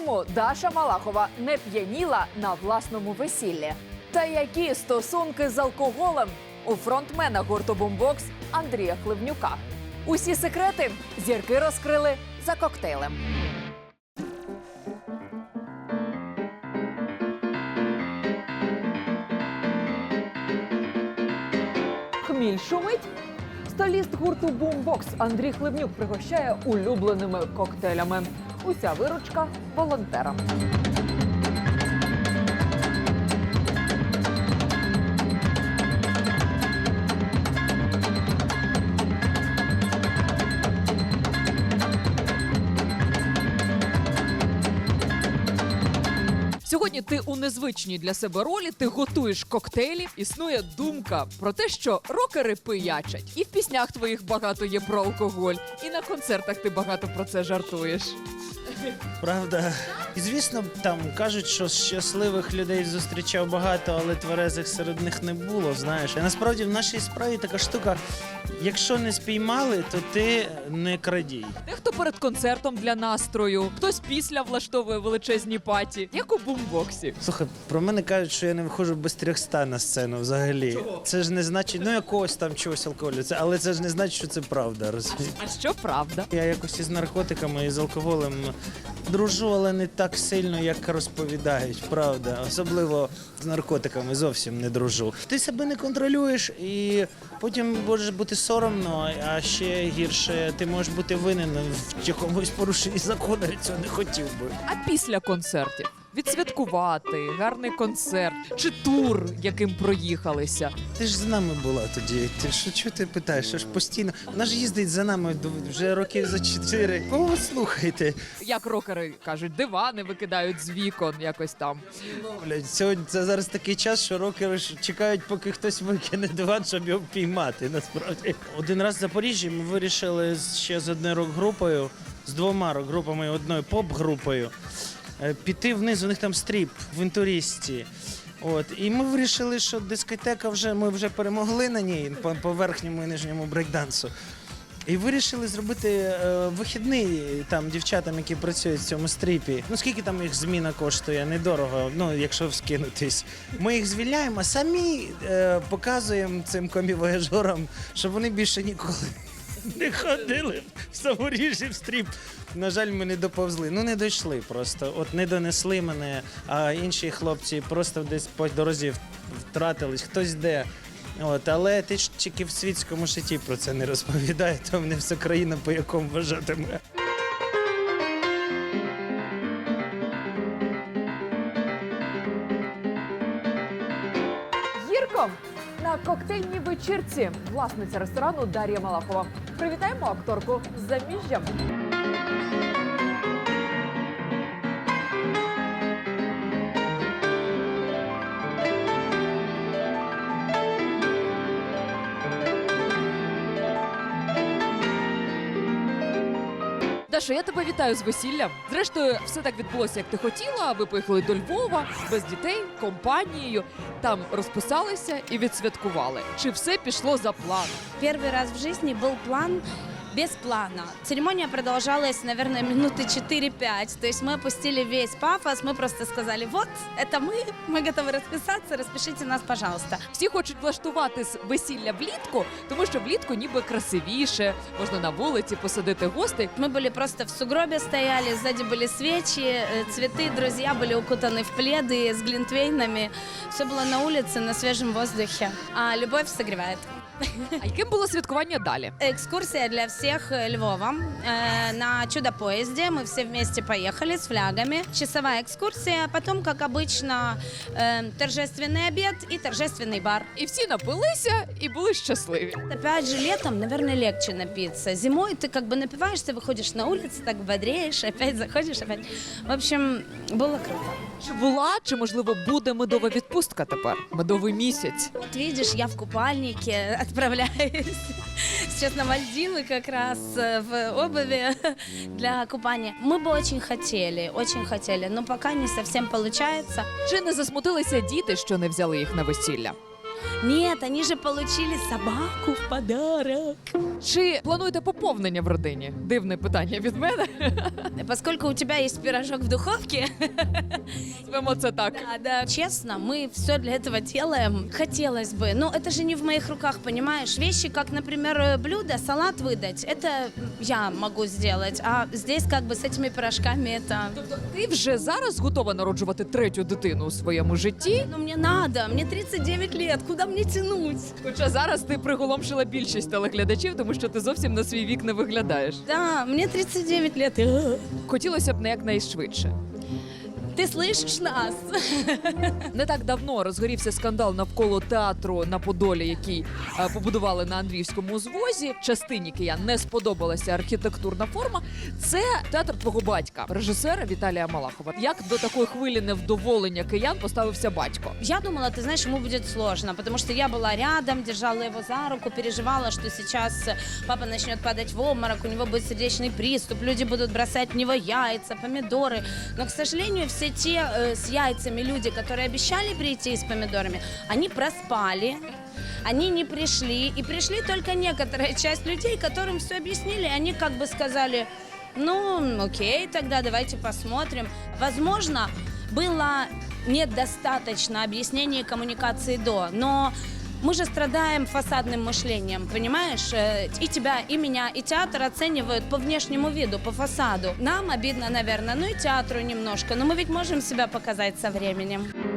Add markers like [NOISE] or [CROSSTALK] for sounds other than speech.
чому Даша Малахова не п'яніла на власному весіллі? Та які стосунки з алкоголем у фронтмена гурту Бумбокс Андрія Хливнюка? Усі секрети зірки розкрили за коктейлем. Хміль шумить. Століст гурту Бумбокс Андрій Хливнюк пригощає улюбленими коктейлями. Уся виручка волонтерам. Сьогодні ти у незвичній для себе ролі, ти готуєш коктейлі. Існує думка про те, що рокери пиячать. І в піснях твоїх багато є про алкоголь, і на концертах ти багато про це жартуєш. Правда, і звісно, там кажуть, що щасливих людей зустрічав багато, але тверезих серед них не було. Знаєш, і насправді в нашій справі така штука: якщо не спіймали, то ти не крадій. Дехто перед концертом для настрою, хтось після влаштовує величезні паті, як у бумбоксі. Слухай, про мене кажуть, що я не виходжу без 300 на сцену взагалі. Це ж не значить, ну якогось там чогось алкоголю. Це, але це ж не значить, що це правда. Розумієш? А що правда? Я якось із наркотиками і з алкоголем дружу, але не так сильно, як розповідають. Правда, особливо з наркотиками зовсім не дружу. Ти себе не контролюєш, і потім можеш бути соромно, а ще гірше, ти можеш бути винен в якомусь порушенні закону. Цього не хотів би. А після концертів відсвяткувати гарний концерт чи тур, яким проїхалися. Ти ж з нами була тоді. Ти що чого ти питаєш? Що ж постійно? Вона ж їздить за нами вже років за чотири. Кого ви слухаєте? Як рокери кажуть, дивани викидають з вікон, якось там. Блядь, сьогодні це зараз такий час, що рокери ж чекають, поки хтось викине диван, щоб його піймати. Насправді, один раз в Запоріжжі ми вирішили ще з одною рок-групою, з двома рок-групами і одною поп-групою піти вниз. У них там стріп в інтуристі. От і ми вирішили, що дискотека вже ми вже перемогли на ній по, по верхньому і нижньому брейкдансу. І вирішили зробити е, вихідний там дівчатам, які працюють в цьому стріпі. Ну скільки там їх зміна коштує? Недорого. Ну якщо скинутись. Ми їх звільняємо, самі е, показуємо цим комівояжорам, щоб вони більше ніколи не ходили в Запоріжжі в стріп. На жаль, ми не доповзли. Ну не дійшли просто. От не донесли мене, а інші хлопці просто десь по дорозі втратились, хтось де. От, але ти ж тільки в світському житті про це не розповідає, то мене вся країна по якому вважатиме. Гірко на коктейльній вечірці власниця ресторану Дар'я Малахова. Привітаємо акторку з заміжжям. Даша, я тебе вітаю з весіллям. Зрештою, все так відбулося, як ти хотіла. Ви поїхали до Львова без дітей, компанією. Там розписалися і відсвяткували. Чи все пішло за планом? Первый раз в жизни был план без плана. Церемония продолжалась, наверное, минуты 4-5. То есть мы опустили весь пафос, мы просто сказали, вот, это мы, мы готовы расписаться, распишите нас, пожалуйста. Всі хочуть влаштувати с- весілля влітку, тому що влітку ніби красивіше, можна на вулиці посадити гостей. Мы были просто в сугробе стояли, сзади были свечи, э, цветы, друзья были укутаны в пледы с глинтвейнами. Все было на улице, на свежем воздухе. А любовь согревает. А яким було святкування далі? Экскурсия для всех э, Львова. Э, На чудо-поезде мы все вместе поехали с флягами. Часовая экскурсия, потом, как обычно, э, торжественный обед и торжественный бар. І всі напилися і були щасливі. Опять же, летом, наверное, легче напиться. Зимой ты как бы напиваешься, выходишь на улицу, так бодреешь, опять [LAUGHS] заходишь, опять. В общем, было круто. Чи була, чи можливо буде медова відпустка тепер? Медовий місяць. Вот видишь, я в купальнике [LAUGHS] отправляюсь сейчас на Мальдивы как раз э, в обуви [LAUGHS] для купания. Мы бы очень хотели, очень хотели, но пока не совсем получается. Чи не засмутилися діти, що не взяли їх на весілля? Нет, они же получили собаку в подарок. Чи плануєте поповнення в родині? Дивне питання від мене. [LAUGHS] Поскольку у тебя есть пирожок в духовке, [LAUGHS] Звемо це так. Да, да. Честно, мы все для этого делаем. Хотелось бы, но это же не в моих руках, понимаешь? Вещи, как, например, э, блюдо, салат выдать, это я могу сделать. А здесь как бы с этими пирожками это... Тобто ти вже зараз готова народжувати третю дитину у своєму житті. Ну, мне надо, мне 39 лет, куда мені тянуть? Хоча зараз ти приголомшила більшість телеглядачів, тому що ти зовсім на свій вік не виглядаєш. Да, мені 39 лет. Э, Хотілося б не якнайшвидше. Ты слышишь нас? [LAUGHS] Не так давно розгорівся скандал навколо театру на Подолі, який е, побудували на Андріївському звозі. Частині киян не сподобалася архітектурна форма. Це театр твого батька, режисера Віталія Малахова. Як до такої хвилі невдоволення киян поставився батько? Я думала, ты знаешь, ему будет сложно, потому что я была рядом, держала его за руку, переживала, что сейчас папа начнет падать в обморок, у него будет сердечный приступ, люди будут бросать в него яйца, помидоры. Но, к сожалению, все те э, с яйцами люди, которые обещали прийти с помидорами, они проспали. Они не пришли, и пришли только некоторая часть людей, которым все объяснили, и они как бы сказали, ну, окей, тогда давайте посмотрим. Возможно, было недостаточно объяснений и коммуникации до, но мы же страдаем фасадным мышлением, понимаешь? Э, И тебя, и меня, и театр оценивают по внешнему виду, по фасаду. Нам обидно, наверное, ну и театру немножко, но мы ведь можем себя показать со временем.